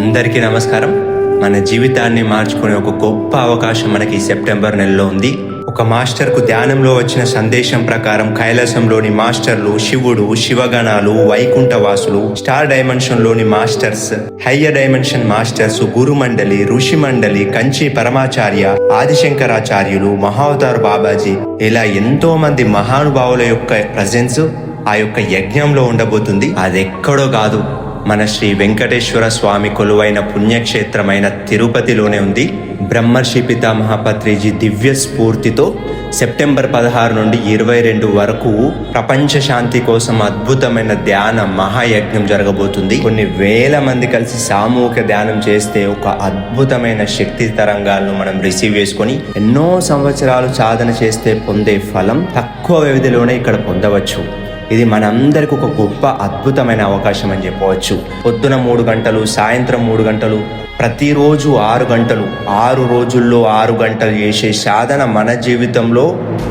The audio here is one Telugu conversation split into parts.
అందరికీ నమస్కారం. మన జీవితాన్ని మార్చుకునే ఒక గొప్ప అవకాశం మనకి సెప్టెంబర్ నెలలో ఉంది. ఒక మాస్టర్కు ధ్యానంలో వచ్చిన సందేశం ప్రకారం కైలాసంలోని మాస్టర్లు శివుడు శివగణాలు వైకుంఠవాసులు స్టార్ డైమెన్షన్లోని మాస్టర్స్ హయ్యర్ డైమెన్షన్ మాస్టర్స్ గురుమండలి ఋషి మండలి కంచి పరమాచార్య ఆదిశంకరాచార్యులు మహావతార్ బాబాజీ ఇలా ఎంతో మంది మహానుభావుల యొక్క ప్రజెన్స్ ఆ యొక్క యజ్ఞంలో ఉండబోతుంది. అది ఎక్కడో కాదు. మన శ్రీ వెంకటేశ్వర స్వామి కొలువైన పుణ్యక్షేత్రమైన తిరుపతిలోనే ఉంది. బ్రహ్మర్షి పితామహ పత్రిజీ దివ్య స్ఫూర్తితో సెప్టెంబర్ పదహారు నుండి ఇరవై రెండు వరకు ప్రపంచ శాంతి కోసం అద్భుతమైన ధ్యాన మహాయజ్ఞం జరగబోతుంది. కొన్ని వేల మంది కలిసి సామూహిక ధ్యానం చేస్తే ఒక అద్భుతమైన శక్తి తరంగాలను మనం రిసీవ్ చేసుకొని ఎన్నో సంవత్సరాలు సాధన చేస్తే పొందే ఫలం తక్కువ వ్యవధిలోనే ఇక్కడ పొందవచ్చు. ఇది మనందరికి ఒక గొప్ప అద్భుతమైన అవకాశం అని చెప్పవచ్చు. పొద్దున మూడు గంటలు సాయంత్రం మూడు గంటలు ప్రతిరోజు ఆరు గంటలు. ఆరు రోజుల్లో ఆరు గంటలు చేసే సాధన మన జీవితంలో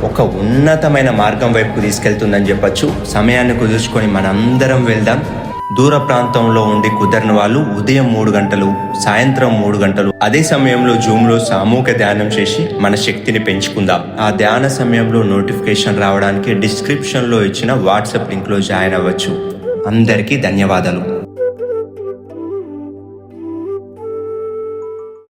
ఒక ఉన్నతమైన మార్గం వైపు తీసుకెళ్తుందని చెప్పొచ్చు. సమయాన్ని కుదుర్చుకొని మనందరం వెళ్దాం. దూర ప్రాంతంలో ఉండి కుదరని వాళ్ళు ఉదయం మూడు గంటలు సాయంత్రం మూడు గంటలు. అదే సమయంలో జూమ్లో సామూహిక ధ్యానం చేసి మన శక్తిని పెంచుకుందాం. ఆ ధ్యాన సమయంలో నోటిఫికేషన్ రావడానికి డిస్క్రిప్షన్లో ఇచ్చిన వాట్సాప్ లింక్లో జాయిన్ అవ్వచ్చు. అందరికీ ధన్యవాదాలు.